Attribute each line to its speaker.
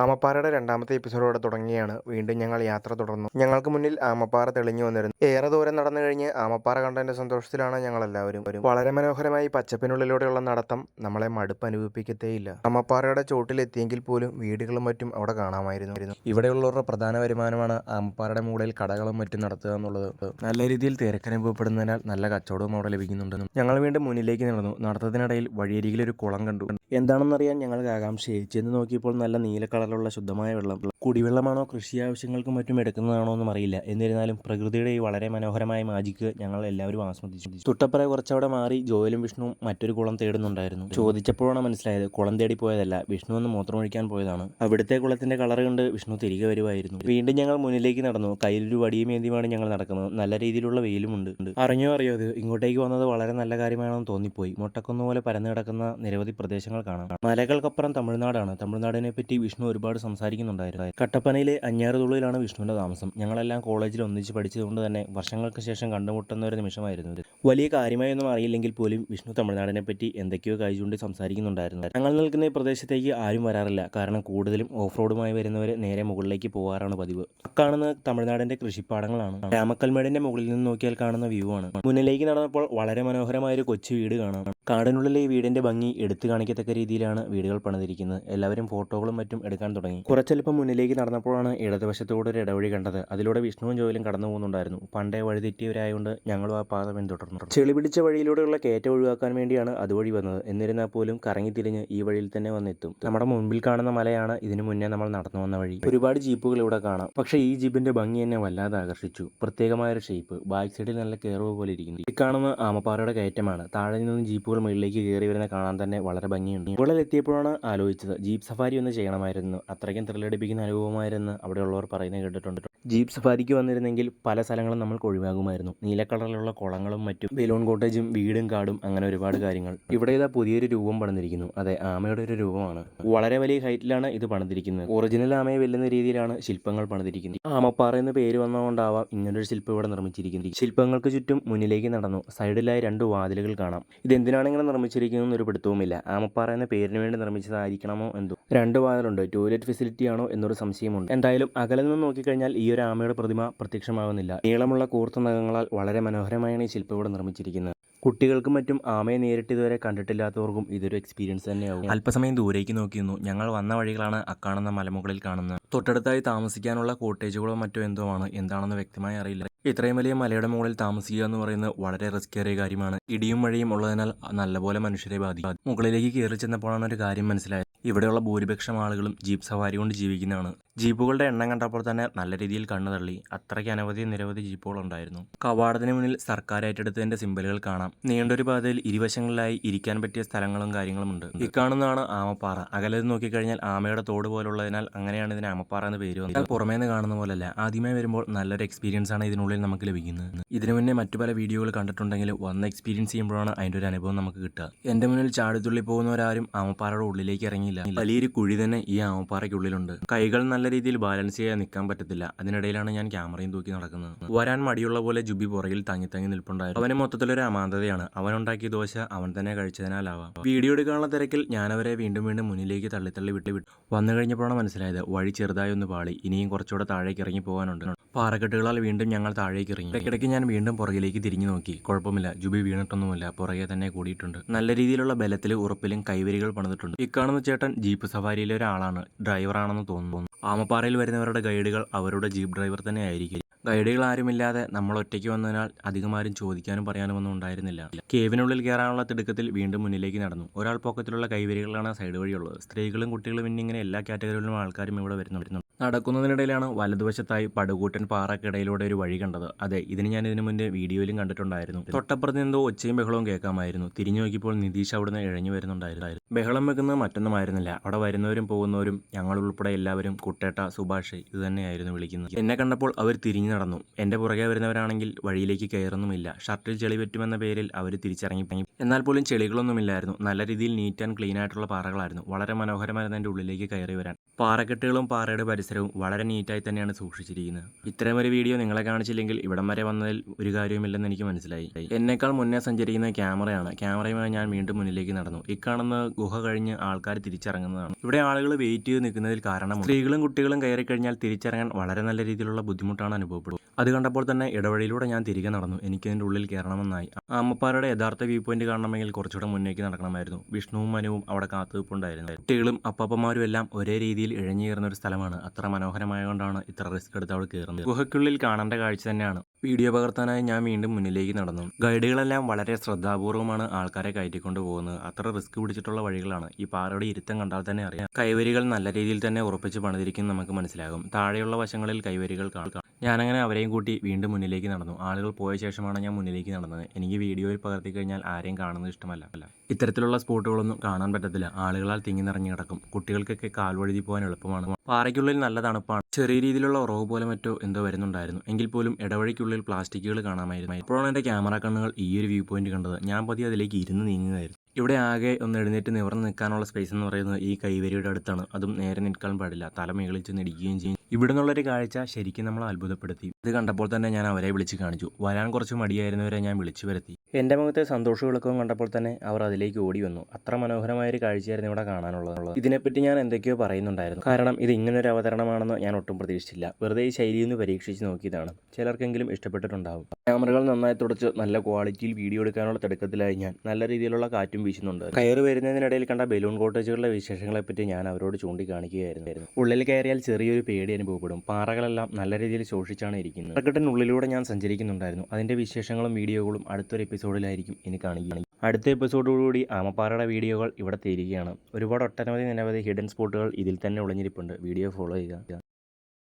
Speaker 1: ആമപ്പാറയുടെ രണ്ടാമത്തെ എപ്പിസോഡോടെ തുടങ്ങിയാണ്. വീണ്ടും ഞങ്ങൾ യാത്ര തുടർന്നു. ഞങ്ങൾക്ക് മുന്നിൽ ആമപ്പാറ തെളിഞ്ഞു വന്നിരുന്നു. ഏറെ ദൂരം നടന്നു കഴിഞ്ഞ് ആമപ്പാറ കണ്ടതിന്റെ സന്തോഷത്തിലാണ് ഞങ്ങൾ എല്ലാവരും വളരെ മനോഹരമായി പച്ചപ്പിനുള്ളിലൂടെയുള്ള നടത്തം നമ്മളെ മടുപ്പ് അനുഭവിപ്പിക്കത്തേയില്ല. ആമപ്പാറയുടെ ചോട്ടിലെത്തിയെങ്കിൽ പോലും വീടുകളും മറ്റും അവിടെ കാണാമായിരുന്നു. ഇവിടെയുള്ളവരുടെ പ്രധാന വരുമാനമാണ് ആമപ്പാറയുടെ മുകളിൽ കടകളും മറ്റും നടത്തുക എന്നുള്ളത്. നല്ല രീതിയിൽ തിരക്കനുഭവപ്പെടുന്നതിനാൽ നല്ല കച്ചവടവും അവിടെ ലഭിക്കുന്നുണ്ടെന്നും ഞങ്ങൾ വീണ്ടും മുന്നിലേക്ക് നടന്നു. നടത്തത്തിനിടയിൽ വഴിയരികിൽ ഒരു കുളം കണ്ടു. എന്താണെന്നറിയാൻ ഞങ്ങൾക്ക് ആകാംക്ഷയായി ചെന്ന് നോക്കിയപ്പോൾ നല്ല നീല കളറിലുള്ള ശുദ്ധമായ വെള്ളം. കുടിവെള്ളമാണോ കൃഷി ആവശ്യങ്ങൾക്കും മറ്റും എടുക്കുന്നതാണോ എന്നും അറിയില്ല. എന്നിരുന്നാലും പ്രകൃതിയുടെ ഈ വളരെ മനോഹരമായ മാജിക്ക് ഞങ്ങൾ എല്ലാവരും ആസ്വദിച്ചു. തൊട്ടപ്പുറ കുറച്ചവിടെ മാറി ജോയലും വിഷ്ണുവും മറ്റൊരു കുളം തേടുന്നുണ്ടായിരുന്നു. ചോദിച്ചപ്പോഴാണ് മനസ്സിലായത് കുളം തേടി പോയതല്ല വിഷ്ണു ഒന്ന് മൂത്രമൊഴിക്കാൻ പോയതാണ്. അവിടുത്തെ കുളത്തിന്റെ കളർ കണ്ട് വിഷ്ണു തിരികെ വരുമായിരുന്നു വീണ്ടും ഞങ്ങൾ മുന്നിലേക്ക് നടന്നു. കയ്യിലൊരു വടിയും ഏന്തിയുമാണ് ഞങ്ങൾ നടക്കുന്നത്. നല്ല രീതിയിലുള്ള വെയിലുമുണ്ട് അറിഞ്ഞോ അറിയോ ഇത് ഇങ്ങോട്ടേക്ക് വന്നത് വളരെ നല്ല കാര്യമാണെന്ന് തോന്നിപ്പോയി. മുട്ടക്കുന്ന് പോലെ പരന്നു കിടക്കുന്ന നിരവധി പ്രദേശങ്ങൾ കാണാം. മലകൾക്കപ്പുറം തമിഴ്നാടാണ്. തമിഴ്നാടിനെ പറ്റി വിഷ്ണു ഒരുപാട് സംസാരിക്കുന്നുണ്ടായിരുന്നു. കട്ടപ്പനയിലെ അഞ്ഞാറുതുള്ളിലാണ് വിഷ്ണുവിന്റെ താമസം. ഞങ്ങളെല്ലാം കോളേജിൽ ഒന്നിച്ച് പഠിച്ചതുകൊണ്ട് തന്നെ വർഷങ്ങൾക്ക് ശേഷം കണ്ടുമുട്ടുന്ന ഒരു നിമിഷമായിരുന്നു ഇത്. വലിയ കാര്യമായൊന്നും അറിയില്ലെങ്കിൽ പോലും വിഷ്ണു തമിഴ്നാടിനെ പറ്റി എന്തൊക്കെയോ കഴിച്ചുകൊണ്ട് സംസാരിക്കുന്നുണ്ടായിരുന്നു. ഞങ്ങൾ നിൽക്കുന്ന ഈ പ്രദേശത്തേക്ക് ആരും വരാറില്ല. കാരണം കൂടുതലും ഓഫ് റോഡുമായി വരുന്നവർ നേരെ മുകളിലേക്ക് പോകാറാണ് പതിവ്. കാണുന്ന തമിഴ്നാടിന്റെ കൃഷിപ്പാടങ്ങളാണ്. രാമക്കൽമേടിന്റെ മുകളിൽ നിന്ന് നോക്കിയാൽ കാണുന്ന വ്യൂ ആണ്. മുന്നിലേക്ക് നടന്നപ്പോൾ വളരെ മനോഹരമായ ഒരു കൊച്ചു വീട് കാണാം. കാടിനുള്ളിലെ ഈ വീടിന്റെ ഭംഗി എടുത്തു കാണിക്കത്തക്ക രീതിയിലാണ് വീടുകൾ പണിതിരിക്കുന്നത്. എല്ലാവരും ഫോട്ടോകളും മറ്റും എടുക്കാൻ തുടങ്ങി. കുറച്ചല്പം മുന്നിലേക്ക് നടന്നപ്പോഴാണ് ഇടതുവശത്തോടെ ഒരു ഇടവഴി കണ്ടത്. അതിലൂടെ വിഷ്ണുവും ജോയിലും കടന്നു പോകുന്നുണ്ടായിരുന്നു. പണ്ടേ വഴിതെറ്റിയവരായതുകൊണ്ട് ഞങ്ങളും ആ പാത പിന്തുടർന്നു ചെളി പിടിച്ച വഴിയിലൂടെയുള്ള കയറ്റം ഒഴിവാക്കാൻ വേണ്ടിയാണ് അതുവഴി വന്നത്. എന്നിരുന്നാൽ പോലും കറങ്ങി തിരിഞ്ഞ് ഈ വഴിയിൽ തന്നെ വന്നെത്തും. നമ്മുടെ മുൻപിൽ കാണുന്ന മലയാണ് ഇതിനു മുന്നേ നമ്മൾ നടന്നു വന്ന വഴി. ഒരുപാട് ജീപ്പുകൾ ഇവിടെ കാണാം. പക്ഷേ ഈ ജീപ്പിന്റെ ഭംഗി എന്നെ വല്ലാതെ ആകർഷിച്ചു. പ്രത്യേകമായ ഒരു ഷേപ്പ്. ബാക്ക് സൈഡിൽ നല്ല കയറുക പോലെ ഇരിക്കുന്നു. ഈ കാണുന്ന ആമപ്പാറയുടെ കയറ്റമാണ്. താഴെ നിന്നും ജീപ്പുകൾ മുകളിലേക്ക് കയറി വരുന്ന കാണാൻ തന്നെ വളരെ ഭംഗിയുണ്ട് എത്തിയപ്പോഴാണ് ആലോചിച്ചത് ജീപ്പ് സഫാരി ഒന്ന് ചെയ്യണമായിരുന്നു. അത്രയ്ക്കും ത്രില്ലടിപ്പിക്കുന്ന അനുഭവമായിരുന്നു. അവിടെയുള്ളവർ പറയുന്നത് കേട്ടിട്ടുണ്ട് ജീപ്പ് സഫാരിക്ക് വന്നിരുന്നെങ്കിൽ പല സ്ഥലങ്ങളും നമ്മൾക്ക് ഒഴിവാകുമായിരുന്നു. നീല കളറിലുള്ള കുളങ്ങളും മറ്റും ബലൂൺ കോട്ടേജും വീടും കാടും അങ്ങനെ ഒരുപാട് കാര്യങ്ങൾ. ഇവിടെ ഇതാ പുതിയൊരു രൂപം പണിതിരിക്കുന്നു. അതെ ആമയുടെ ഒരു രൂപമാണ്. വളരെ വലിയ ഹൈറ്റിലാണ് ഇത് പണിതിരിക്കുന്നത്. ഒറിജിനൽ ആമയെ വെല്ലുന്ന രീതിയിലാണ് ശില്പങ്ങൾ പണിതിരിക്കുന്നത്. ആമപ്പാറ എന്ന് പേര് വന്നതുകൊണ്ടാവാം ഇങ്ങനൊരു ശില്പം ഇവിടെ നിർമ്മിച്ചിരിക്കുന്നത്. ശില്പങ്ങൾക്ക് ചുറ്റും മുന്നിലേക്ക് നടന്നു. സൈഡിലായി രണ്ട് വാതിലുകൾ കാണാം. ഇത് എന്തിനാണ് ഇങ്ങനെ നിർമ്മിച്ചിരിക്കുന്നത് ഒരു പിടുത്തവുമില്ല. ആമപ്പാറ എന്ന പേരിന് വേണ്ടി നിർമ്മിച്ചതായിരിക്കണമോ എന്തോ. രണ്ട് വാതിലുണ്ട്. ടോയ്ലറ്റ് ഫെസിലിറ്റി ആണോ എന്നൊരു സംശയമുണ്ട്. എന്തായാലും അകലെ നിന്ന് നോക്കിക്കഴിഞ്ഞാൽ ഈ ഒരു ആമയുടെ പ്രതിമ പ്രത്യക്ഷമാകുന്നില്ല നീളമുള്ള കൂർത്ത നഖങ്ങളാൽ വളരെ മനോഹരമായാണ് ഈ ശില്പം ഇവിടെ നിർമ്മിച്ചിരിക്കുന്നത്. കുട്ടികൾക്കും മറ്റും ആമയെ നേരിട്ട് ഇതുവരെ കണ്ടിട്ടില്ലാത്തവർക്കും ഇതൊരു എക്സ്പീരിയൻസ് തന്നെയാവും. അല്പസമയം ദൂരേക്ക് നോക്കിയിരുന്നു ഞങ്ങൾ വന്ന വഴികളാണ് അക്കാണുന്ന മലമുകളിൽ കാണുന്നത്. തൊട്ടടുത്തായി താമസിക്കാനുള്ള കോട്ടേജുകളോ മറ്റോ എന്തോ ആണ്. എന്താണെന്ന് വ്യക്തമായി അറിയില്ല. ഇത്രയും വലിയ മലയുടെ മുകളിൽ താമസിക്കുക എന്ന് പറയുന്നത് വളരെ റിസ്ക്കേറിയ കാര്യമാണ്. ഇടിയും മഴയും ഉള്ളതിനാൽ നല്ലപോലെ മനുഷ്യരെ ബാധിക്കും. മുകളിലേക്ക് കയറി ചെന്നപ്പോഴാണ് ഒരു കാര്യം മനസ്സിലായത്. ഇവിടെയുള്ള ഭൂരിപക്ഷം ആളുകളും ജീപ്പ് സവാരി കൊണ്ട് ജീവിക്കുന്നതാണ്. ജീപ്പുകളുടെ എണ്ണം കണ്ടപ്പോൾ തന്നെ നല്ല രീതിയിൽ കണ്ണു തള്ളി. അത്രയ്ക്ക് അനവധി നിരവധി ജീപ്പുകൾ ഉണ്ടായിരുന്നു കവാടത്തിന് മുന്നിൽ സർക്കാർ ഏറ്റെടുത്തതിന്റെ സിമ്പലുകൾ കാണാം. നീണ്ടൊരു പാതയിൽ ഇരുവശങ്ങളിലായി ഇരിക്കാൻ പറ്റിയ സ്ഥലങ്ങളും കാര്യങ്ങളും ഉണ്ട്. കാണുന്നതാണ് ആമപ്പാറ. അകലെ നോക്കിക്കഴിഞ്ഞാൽ ആമയുടെ തോട് പോലുള്ളതിനാൽ അങ്ങനെയാണ് ഇതിന് ആമപ്പാറ എന്ന് പേര് വന്നത്. പുറമേ നിന്ന് കാണുന്ന പോലല്ല. ആദ്യമായി വരുമ്പോൾ നല്ലൊരു എക്സ്പീരിയൻസ് ആണ് ഇതിനുള്ളിൽ നമുക്ക് ലഭിക്കുന്നത്. ഇതിനു മുന്നേ മറ്റു പല വീഡിയോകൾ കണ്ടിട്ടുണ്ടെങ്കിലും വന്ന് എക്സ്പീരിയൻസ് ചെയ്യുമ്പോഴാണ് അതിന്റെ ഒരു അനുഭവം നമുക്ക് കിട്ടുക. എന്റെ മുന്നിൽ ചാടിത്തുള്ളി പോകുന്നവരാരും ആമപ്പാറയുടെ ഉള്ളിലേക്ക് ഇറങ്ങിയില്ല. വലിയൊരു കുഴി തന്നെ ഈ ആമപ്പാറയ്ക്കുള്ളിലുണ്ട്. കൈകൾ നല്ല രീതിയിൽ ബാലൻസ് ചെയ്യാൻ നിൽക്കാൻ പറ്റത്തില്ല. അതിനിടയിലാണ് ഞാൻ ക്യാമറയും തൂക്കി നടക്കുന്നത്. വരാൻ മടിയുള്ള പോലെ ജുബി പുറകിൽ തങ്ങി തങ്ങി നിൽപ്പുണ്ടായിരുന്നു. അവന് മൊത്തത്തിലൊരു അമാന്തതയാണ്. അവനുണ്ടാക്കിയ ദോശ അവൻ തന്നെ കഴിച്ചതിനാലാവാം. വീഡിയോ എടുക്കാനുള്ള തിരക്കിൽ ഞാനവരെ വീണ്ടും വീണ്ടും മുന്നിലേക്ക് തള്ളി തള്ളി വിട്ട് വിട്ടു. വന്നു കഴിഞ്ഞപ്പോഴാണ് മനസ്സിലായത് വഴി ചെറുതായി ഒന്ന് പാളി. ഇനിയും കുറച്ചുകൂടെ താഴേക്ക് ഇറങ്ങി പോകാനുണ്ട്. പാറക്കെട്ടുകളാൽ വീണ്ടും ഞങ്ങൾ താഴേക്ക് ഇറങ്ങി. ഇടയ്ക്കിടയ്ക്ക് ഞാൻ വീണ്ടും പുറകിലേക്ക് തിരിഞ്ഞു നോക്കി. കുഴപ്പമില്ല. ജുബി വീണിട്ടൊന്നുമില്ല. പുറകെ തന്നെ കൂടിയിട്ടുണ്ട്. നല്ല രീതിയിലുള്ള ബലത്തിൽ ഉറപ്പിലും കൈവരികൾ പണിതിട്ടുണ്ട്. കാണുന്ന ചേട്ടൻ ജീപ്പ് സവാരിയിലെ ഒരാളാണ്. ഡ്രൈവറാണെന്ന് തോന്നുന്നു. ആമപ്പാറയിൽ വരുന്നവരുടെ ഗൈഡുകൾ അവരുടെ ജീപ്പ് ഡ്രൈവർ തന്നെ ആയിരിക്കും. ഗൈഡുകൾ ആരുമില്ലാതെ നമ്മൾ ഒറ്റയ്ക്ക് വന്നതിനാൽ അധികമാരും ചോദിക്കാനും പറയാനും ഒന്നും ഉണ്ടായിരുന്നില്ല. കേവിനുള്ളിൽ കയറാനുള്ള തിടുക്കത്തിൽ വീണ്ടും മുന്നിലേക്ക് നടന്നു. ഒരാൾ പോക്കത്തിലുള്ള കൈവരികളാണ് സൈഡ് വഴിയുള്ളത്. സ്ത്രീകളും കുട്ടികളും ഇന്നിങ്ങനെ എല്ലാ കാറ്റഗറികളിലും ആൾക്കാരും ഇവിടെ വരുന്നു നടക്കുന്നതിനിടയിലാണ് വലതുവശത്തായി പടുകൂട്ടൻ പാറക്കിടയിലൂടെ ഒരു വഴി കണ്ടത്. അതെ ഇതിന് ഞാൻ ഇതിനു മുന്നേ വീഡിയോയിലും കണ്ടിട്ടുണ്ടായിരുന്നു. തൊട്ടപ്പുറത്ത് എന്തോ ഒച്ചയും ബഹളവും കേൾക്കാമായിരുന്നു. തിരിഞ്ഞു നോക്കിയപ്പോൾ നിതീഷ് അവിടുന്ന് ഇഴഞ്ഞു വരുന്നുണ്ടായിരുന്നു. ബഹളം വെക്കുന്നത് മറ്റൊന്നുമായിരുന്നില്ല. അവിടെ വരുന്നവരും പോകുന്നവരും ഞങ്ങൾ ഉൾപ്പെടെ എല്ലാവരും കുട്ടേട്ട സുഭാഷ് ഇത് തന്നെയായിരുന്നു വിളിക്കുന്നത്. എന്നെ കണ്ടപ്പോൾ അവർ തിരിഞ്ഞു നടന്നു. എന്റെ പുറകെ വരുന്നവരാണെങ്കിൽ വഴിയിലേക്ക് കയറുന്നുമില്ല. ഷർട്ടിൽ ചെളി പറ്റുമെന്ന പേരിൽ അവർ തിരിച്ചിറങ്ങി. എന്നാൽ പോലും ചെളികളൊന്നുമില്ലായിരുന്നു. നല്ല രീതിയിൽ നീറ്റ് ആൻഡ് ക്ലീൻ ആയിട്ടുള്ള പാറകളായിരുന്നു. വളരെ മനോഹരമായിരുന്നു എന്റെ ഉള്ളിലേക്ക് കയറി വരാൻ. പാറക്കെട്ടുകളും പാറയുടെ പരിസരവും വളരെ നീറ്റായി തന്നെയാണ് സൂക്ഷിച്ചിരിക്കുന്നത്. ഇത്തരം ഒരു വീഡിയോ നിങ്ങളെ കാണിച്ചില്ലെങ്കിൽ ഇവിടം വരെ വന്നതിൽ ഒരു കാര്യവുമില്ലെന്ന് എനിക്ക് മനസ്സിലായി. എന്നേക്കാൾ മുന്നേ സഞ്ചരിക്കുന്ന ക്യാമറയാണ്. ക്യാമറയുമായി ഞാൻ വീണ്ടും മുന്നിലേക്ക് നടന്നു. ഇക്കാണുന്ന ഗുഹ കഴിഞ്ഞ് ആൾക്കാർ തിരിച്ചിറങ്ങുന്നതാണ്. ഇവിടെ ആളുകൾ വെയിറ്റ് ചെയ്ത് നിൽക്കുന്നതിൽ കാരണം സ്ത്രീകളും കുട്ടികളും കയറി കഴിഞ്ഞാൽ തിരിച്ചിറങ്ങാൻ വളരെ നല്ല രീതിയിലുള്ള ബുദ്ധിമുട്ടാണ് അനുഭവപ്പെടുന്നത് അത് കണ്ടപ്പോൾ തന്നെ ഇടവഴിയിലൂടെ ഞാൻ തിരികെ നടന്നു. എനിക്ക് ഇതിന്റെ ഉള്ളിൽ കയറണമെന്നായി. അമ്മപ്പാരുടെ യഥാർത്ഥ വ്യൂ പോയിന്റ് കാണണമെങ്കിൽ കുറച്ചുകൂടെ മുന്നേക്ക് നടക്കണമായിരുന്നു. വിഷ്ണുവും മനുവും അവിടെ കാത്തുവെപ്പുണ്ടായിരുന്നു കുട്ടികളും അപ്പാപ്പന്മാരും എല്ലാം ഒരേ രീതിയിൽ ഇഴഞ്ഞു കയറുന്ന ഒരു സ്ഥലമാണ്. അത്ര മനോഹരമായതുകൊണ്ടാണ് ഇത്ര റിസ്ക് എടുത്ത് അവിടെ കയറുന്നത്. ഗുഹയ്ക്കുള്ളിൽ കാണേണ്ട കാഴ്ച തന്നെയാണ്. വീഡിയോ പകർത്താനായി ഞാൻ വീണ്ടും മുന്നിലേക്ക് നടന്നു. ഗൈഡുകളെല്ലാം വളരെ ശ്രദ്ധാപൂർവമാണ് ആൾക്കാരെ കയറ്റിക്കൊണ്ട് പോകുന്നത്. അത്ര റിസ്ക് പിടിച്ചിട്ടുള്ള വഴികളാണ്. ഈ പാറയുടെ ഇരുത്തം കണ്ടാൽ തന്നെ അറിയാം. കൈവരികൾ നല്ല രീതിയിൽ തന്നെ ഉറപ്പിച്ച് പണിതിരിക്കും നമുക്ക് മനസ്സിലാകും. താഴെയുള്ള വശങ്ങളിൽ കൈവരികൾ കാണാം. ഞാനങ്ങനെ അവരെയും കൂട്ടി വീണ്ടും മുന്നിലേക്ക് നടന്നു. ആളുകൾ പോയ ശേഷമാണ് ഞാൻ മുന്നിലേക്ക് നടന്നത്. എനിക്ക് വീഡിയോയിൽ പകർത്തി കഴിഞ്ഞാൽ ആരെയും കാണുന്നത് ഇഷ്ടമല്ല. അല്ല ഇത്തരത്തിലുള്ള സ്പോട്ടുകളൊന്നും കാണാൻ പറ്റത്തില്ല. ആളുകളാൽ തിങ്ങി നിറഞ്ഞു കിടക്കും. കുട്ടികൾക്കൊക്കെ കാൽവഴുതി പോകാൻ എളുപ്പമാണ്. പാറയ്ക്കുള്ളിൽ നല്ല തണുപ്പാണ്. ചെറിയ രീതിയിലുള്ള ഉറവ് പോലെ മറ്റോ എന്തോ വരുന്നുണ്ടായിരുന്നു. എങ്കിൽ പോലും ഇടവഴിക്കുള്ളിൽ പ്ലാസ്റ്റിക്കുകൾ കാണാമായിരുന്നു. അപ്പോഴാണ് എന്റെ ക്യാമറ കണ്ണുകൾ ഈ ഒരു വ്യൂ പോയിന്റ് കണ്ടത്. ഞാൻ പതിയെ അതിലേക്ക് ഇരുന്ന് നീങ്ങുകയായിരുന്നു. ഇവിടെ ആകെ ഒന്ന് എഴുന്നേറ്റ് നിവർന്ന് നിൽക്കാനുള്ള സ്പേസ് എന്ന് പറയുന്നത് ഈ കൈവരിയുടെ അടുത്താണ്. അതും നേരെ നിൽക്കാൻ പാടില്ല. തല മേളിൽ ചെന്ന് ഇടിക്കുകയും ചെയ്യും. ഇവിടെ നിന്നുള്ളൊരു കാഴ്ച ശരിക്കും നമ്മളെ അത്ഭുതപ്പെടുത്തി. ഇത് കണ്ടപ്പോൾ തന്നെ ഞാൻ അവരെ വിളിച്ച് കാണിച്ചു. വരാൻ കുറച്ച് മടിയായിരുന്നവരെ ഞാൻ വിളിച്ചു വരുത്തി. എന്റെ മുഖത്തെ സന്തോഷ വിളക്കവും കണ്ടപ്പോൾ തന്നെ അവർ അതിലേക്ക് ഓടി വന്നു. അത്ര മനോഹരമായ ഒരു കാഴ്ചയായിരുന്നു ഇവിടെ കാണാനുള്ളത്. ഇതിനെപ്പറ്റി ഞാൻ എന്തൊക്കെയോ പറയുന്നുണ്ടായിരുന്നു. കാരണം ഇത് ഇങ്ങനൊരു അവതരണമാണെന്ന് ഞാൻ ഒട്ടും പ്രതീക്ഷിച്ചില്ല. വെറുതെ ഈ ശൈലിയൊന്ന് പരീക്ഷിച്ച് നോക്കിയതാണ്. ചിലർക്കെങ്കിലും ഇഷ്ടപ്പെട്ടിട്ടുണ്ടാവും. ക്യാമറകൾ നന്നായി തുടച്ച് നല്ല ക്വാളിറ്റിയിൽ വീഡിയോ എടുക്കാനുള്ള തിടുക്കത്തിലായി ഞാൻ. നല്ല രീതിയിലുള്ള കാറ്റും വീശുന്നുണ്ട്. കയറി വരുന്നതിനിടയിൽ കണ്ട ബലൂൺ കോട്ടേജുകളുടെ വിശേഷങ്ങളെപ്പറ്റി ഞാൻ അവരോട് ചൂണ്ടിക്കാണിക്കുകയായിരുന്നു. ഉള്ളിൽ കയറിയാൽ ചെറിയൊരു പേടി അനുഭവപ്പെടും. പാറകളെല്ലാം നല്ല രീതിയിൽ ശോഷിച്ചാണ് ഇരിക്കുന്നത്. ക്രിക്കറ്റിനുള്ളിലൂടെ ഞാൻ സഞ്ചരിക്കുന്നുണ്ടായിരുന്നു. അതിന്റെ വിശേഷങ്ങളും വീഡിയോകളും അടുത്തൊരു എപ്പിസോഡിലായിരിക്കും ഇനി കാണിക്കുകയാണ് അടുത്ത എപ്പിസോഡോടുകൂടി ആമപ്പാറയുടെ വീഡിയോകൾ ഇവിടെ തീരുകയാണ്. ഒരുപാട് ഒട്ടനവധി നിരവധി ഹിഡൻ സ്പോട്ടുകൾ ഇതിൽ തന്നെ ഒളിഞ്ഞിരിപ്പുണ്ട്. വീഡിയോ ഫോളോ ചെയ്യുക.